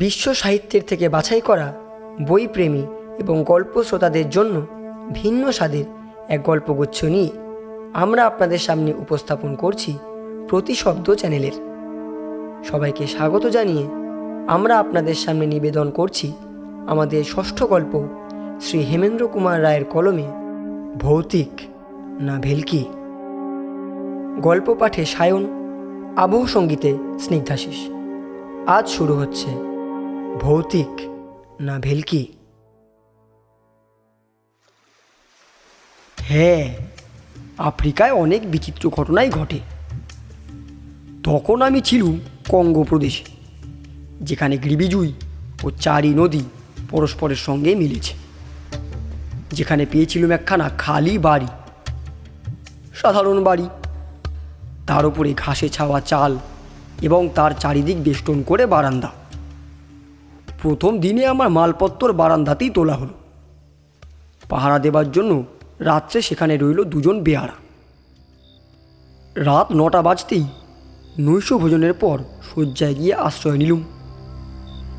বিশ্ব সাহিত্যের থেকে বাছাই করা বইপ্রেমী এবং গল্প শ্রোতাদের জন্য ভিন্ন স্বাদের এক গল্পগুচ্ছ নিয়ে আমরা আপনাদের সামনে উপস্থাপন করছি প্রতিশব্দ চ্যানেলের। সবাইকে স্বাগত জানিয়ে আমরা আপনাদের সামনে নিবেদন করছি আমাদের ষষ্ঠ গল্প শ্রী হেমেন্দ্র কুমার রায়ের কলমে ভৌতিক না ভেলকি। গল্প পাঠে সায়ন, আবহ সঙ্গীতে স্নিগ্ধাশিস আজ শুরু হচ্ছে ভৌতিক না ভেলকি? হ্যাঁ আফ্রিকায় অনেক বিচিত্র ঘটনাই ঘটে। তখন আমি ছিলুম কঙ্গো প্রদেশে যেখানে গ্রিবিজুই ও চারি নদী পরস্পরের সঙ্গে মিলেছে, যেখানে পেয়েছিলুম একখানা খালি বাড়ি, সাধারণ বাড়ি। তার উপরে ঘাসে ছাওয়া চাল এবং তার চারিদিক বেষ্টন করে বারান্দা। প্রথম দিনে আমার মালপত্তর বারান্দাতেই তোলা হলো। পাহারা দেবার জন্য রাত্রে সেখানে রইল দুজন বেয়ারা রাত নটা বাজতেই নৈশ ভোজনের পর শয্যায় গিয়ে আশ্রয় নিলুম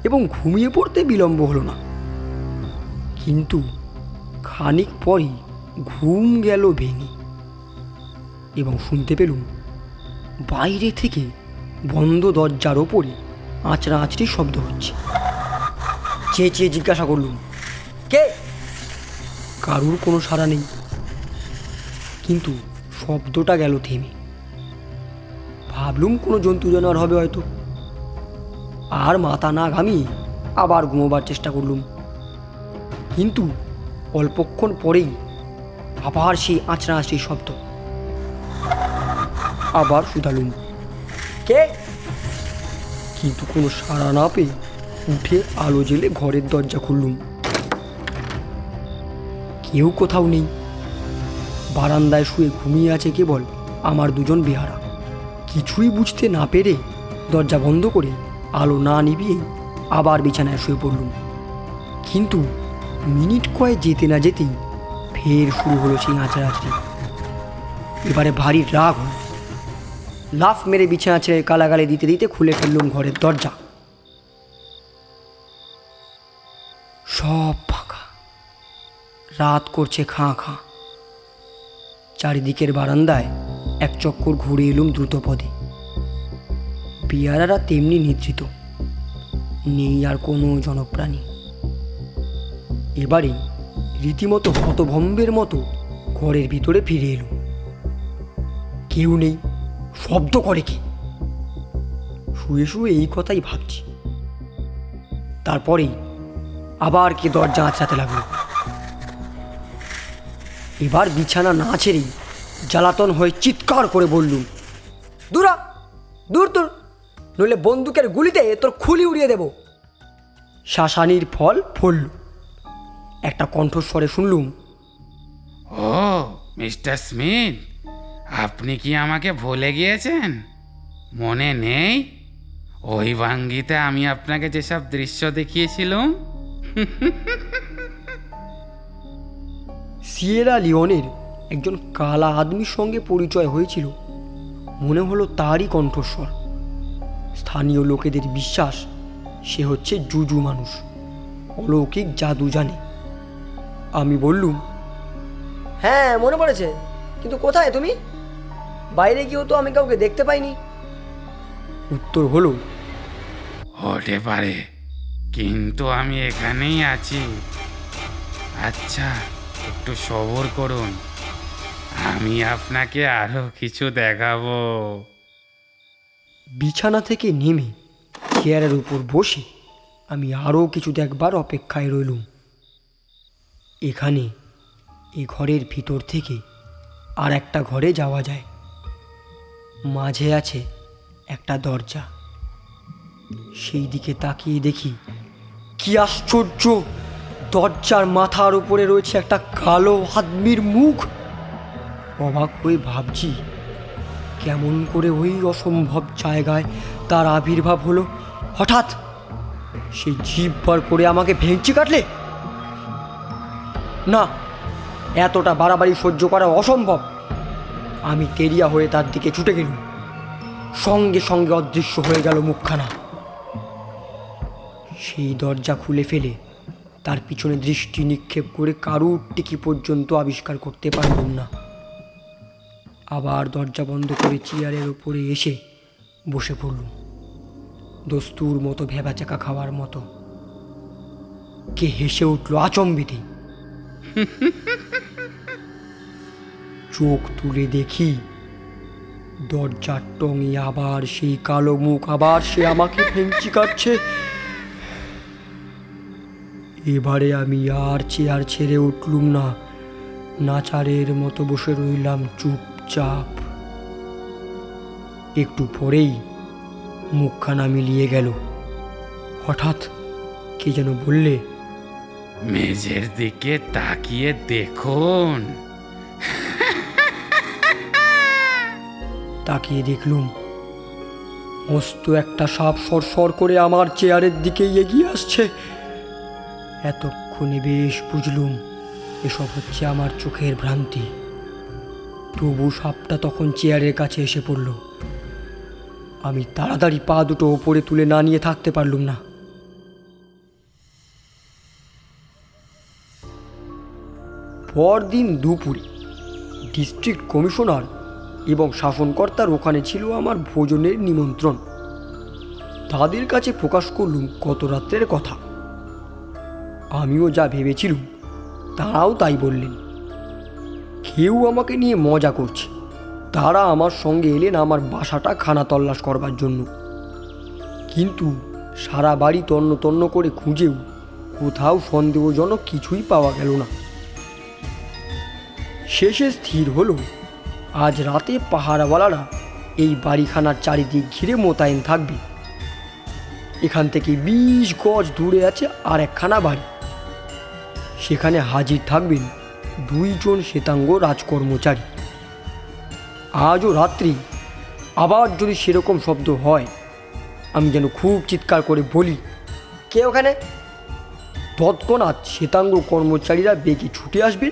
এবং ঘুমিয়ে পড়তে বিলম্ব হলো না। কিন্তু খানিক পরই ঘুম গেল ভেঙে এবং শুনতে পেলুম বাইরে থেকে বন্ধ দরজার ওপরে আঁচড়া আঁচড়ি শব্দ হচ্ছে। চেয়ে চেয়ে জিজ্ঞাসা করলুম? কে? কারুর কোনো সাড়া নেই। কিন্তু শব্দটা গেল থেমে। ভাবলুম কোনো জন্তু জানোয়ার হবে হয়তো। আর মাথা না ঘামিয়ে আবার ঘুমোবার চেষ্টা করলুম। কিন্তু অল্পক্ষণ পরেই আবার সেই আঁচড়া আঁচড়ি শব্দ আবার শুধালুম। কে? কিন্তু কোনো সাড়া না পেয়ে উঠে আলো জেলে ঘরের দরজা খুললুম। কেউ কোথাও নেই। বারান্দায় শুয়ে ঘুমিয়ে আছে কেবল আমার দুজন বেহারা। কিছুই বুঝতে না পেরে দরজা বন্ধ করে আলো না নিভিয়েই আবার বিছানায় শুয়ে পড়লুম। কিন্তু মিনিট কয়ে যেতে না যেতেই ফের শুরু হলো সেই আঁচড়াআঁচড়ি এবারে ভারী রাগ হল। লাফ মেরে বিছানা ছেড়ে কালাগালে দিতে দিতে খুলে ফেললুম ঘরের দরজা। সব ফাঁকা। রাত করছে খাঁ খাঁ। চারিদিকের বারান্দায় এক চক্কর ঘুরে এলুম দ্রুত পদে পেয়ারারা তেমনি নিদ্রিত। নেই আর কোনো জনপ্রাণী। এবারে রীতিমতো হতভম্বের মতো ঘরের ভিতরে ফিরে এলুম। কেউ নেই, শব্দ করে কে? শুয়ে শুয়ে এই কথাই ভাবছি। তারপরেই আবার কে দরজা আঁচড়াতে লাগল? এবার বিছানা না ছেড়েই জ্বালাতন হয়ে চিৎকার করে বললুম দূরা দূর দূর নইলে বন্দুকের গুলিতে তোর খুলি উড়িয়ে দেব। শাসানির ফল ফলল। একটা কণ্ঠস্বরে শুনলুম ও, মিস্টার স্মিথ, আপনি কি আমাকে ভুলে গিয়েছেন? মনে নেই? ওই ভাঙ্গিতে আমি আপনাকে যেসব দৃশ্য দেখিয়েছিলাম সিয়েরা লিওনের একজন কালা আদমির সঙ্গে পরিচয় হয়েছিল। মনে হলো তারই কণ্ঠস্বর। স্থানীয় লোকেদের বিশ্বাস সে হচ্ছে জুজু মানুষ। অলৌকিক জাদু জানে। আমি বললুম হ্যাঁ মনে পড়েছে। কিন্তু কোথায় তুমি? বাইরে গিয়েও তো আমি কাউকে দেখতে পাইনি। উত্তর হলো হতে পারে। কিন্তু আমি এখানেই আছি। আচ্ছা একটু সবর করুন। আমি আপনাকে আরও কিছু দেখাবো। বিছানা থেকে নেমে চেয়ারের উপর বসে আমি আরও কিছু দেখবার অপেক্ষায় রইলুম। এখানে এ ঘরের ভিতর থেকে আর একটা ঘরে যাওয়া যায়। মাঝে আছে একটা দরজা। সেই দিকে তাকিয়ে দেখি কি আশ্চর্য! দরজার মাথার উপরে রয়েছে একটা কালো আদমির মুখ। অবাক হয়ে ভাবছি, কেমন করে ওই অসম্ভব জায়গায় তার আবির্ভাব হলো। হঠাৎ সেই জিভ বার করে আমাকে ভেঙচি কাটলে? না, এতটা বাড়াবাড়ি সহ্য করা অসম্ভব। আমি তেরিয়া হয়ে তার দিকে ছুটে গেলুম। সঙ্গে সঙ্গে অদৃশ্য হয়ে গেল মুখখানা। সেই দরজা খুলে ফেলে। তার পিছনে দৃষ্টি নিক্ষেপ করে কারুর টিকি পর্যন্ত আবিষ্কার করতে পারলাম না। আবার দরজা বন্ধ করে চেয়ারের ওপরে এসে বসে পড়লুম। দস্তুর মতো ভেবাচাকা খাওয়ার মতো। কে হেসে উঠল, আচম্বিতে! চোখ তুলে দেখি, দরজার টঙে আবার সেই কালো মুখ, আবার সে আমাকে ফেঞ্চি কাটছে। এবারে আমি আর চেয়ার ছেড়ে উঠলুম না। নাচারের মতো বসে রইলাম চুপচাপ। একটু পরেই মুখখানা মিলিয়ে গেল। হঠাৎ কে যেন বললে মেজের দিকে তাকিয়ে দেখুন। তাকিয়ে দেখলুম মস্ত একটা সাপ সরসর করে আমার চেয়ারের দিকে এগিয়ে আসছে। এতক্ষণে বেশ বুঝলুম, এসব হচ্ছে আমার চোখের ভ্রান্তি। তবু সাপটা তখন চেয়ারের কাছে এসে পড়ল। আমি তাড়াতাড়ি পা দুটো ওপরে তুলে না নিয়ে থাকতে পারলুম না। পরদিন দুপুরে ডিস্ট্রিক্ট কমিশনার এবং শাসনকর্তার ওখানে ছিল আমার ভোজনের নিমন্ত্রণ। তাদের কাছে প্রকাশ করলুম গত রাত্রের কথা। আমিও যা ভেবেছিলুম, তারাও তাই বললেন। কেউ আমাকে নিয়ে মজা করছে। তারা আমার সঙ্গে এলেন আমার বাসাটা খানা তল্লাশ করবার জন্য। কিন্তু সারা বাড়ি তন্ন তন্ন করে খুঁজেও কোথাও সন্দেহজনক কিছুই পাওয়া গেল না। শেষে স্থির হলো, আজ রাতে পাহারাওয়ালারা এই বাড়িখানার চারিদিক ঘিরে মোতায়েন থাকবে। এখান থেকে বিশ গজ দূরে আছে আর একখানা বাড়ি। সেখানে হাজির থাকবেন দুইজন শ্বেতাঙ্গ রাজকর্মচারী। আজও রাত্রি, আবার যদি সেরকম শব্দ হয়, আমি যেন খুব চিৎকার করে বলি, কে ওখানে? তৎক্ষণাৎ শ্বেতাঙ্গ কর্মচারীরা বেগে ছুটে আসবেন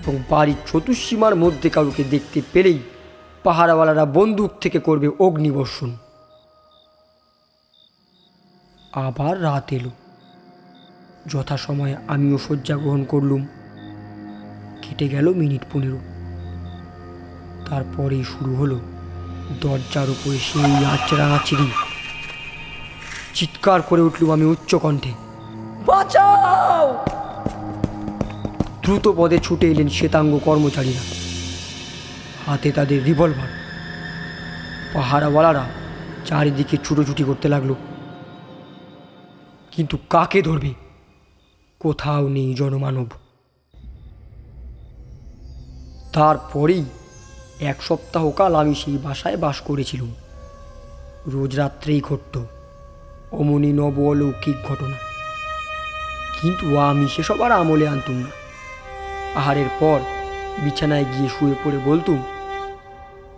এবং বাড়ির চতুর্সীমার মধ্যে কাউকে দেখতে পেলেই পাহারাওয়ালারা বন্দুক থেকে করবে অগ্নিবর্ষণ। আবার রাত এলো। যথাসময়ে আমিও শয্যা গ্রহণ করলুম। কেটে গেল মিনিট পনেরো। তারপরেই শুরু হলো দরজার উপরে সেই আচড়া আচড়ি। চিৎকার করে উঠলুম আমি উচ্চ কণ্ঠে বাঁচাও! দ্রুত পদে ছুটে এলেন শ্বেতাঙ্গ কর্মচারীরা। হাতে তাদের রিভলভার। পাহারাওয়ালারা চারিদিকে ছুটোছুটি করতে লাগল। কিন্তু কাকে ধরবে? কোথাও নেই জনমানব। তারপরেই এক সপ্তাহ কাল আমি সেই বাসায় বাস করেছিলাম। রোজ রাত্রেই ঘটত অমনি নব অলৌকিক ঘটনা। কিন্তু আমি সেসব আর আমলে আনতুম না। আহারের পর বিছানায় গিয়ে শুয়ে পড়ে বলতুম,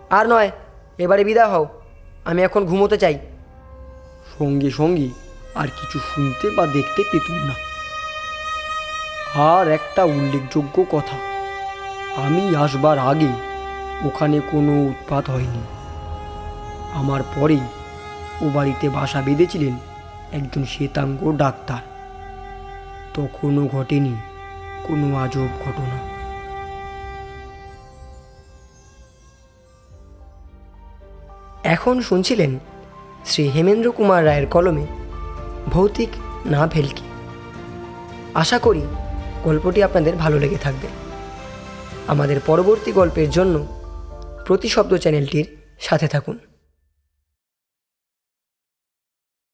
আর নয়, এবারে বিদায় হও, আমি এখন ঘুমোতে চাই। সঙ্গে সঙ্গে আর কিছু শুনতে বা দেখতে পেতুম না। আর একটা উল্লেখযোগ্য কথা। আমি আসবার আগে ওখানে কোনো উৎপাত হয়নি। আমার পরেই ও বাড়িতে বাসা বেঁধেছিলেন একজন শ্বেতাঙ্গ ডাক্তার। তখনও ঘটেনি কোনো আজব ঘটনা। এখন শুনছিলেন শ্রী হেমেন্দ্র কুমার রায়ের কলমে ভৌতিক না ভেলকি আশা করি গল্পটি আপনাদের ভালো লেগে থাকবে। আমাদের পরবর্তী গল্পের জন্য প্রতিশব্দ চ্যানেলটির সাথে থাকুন।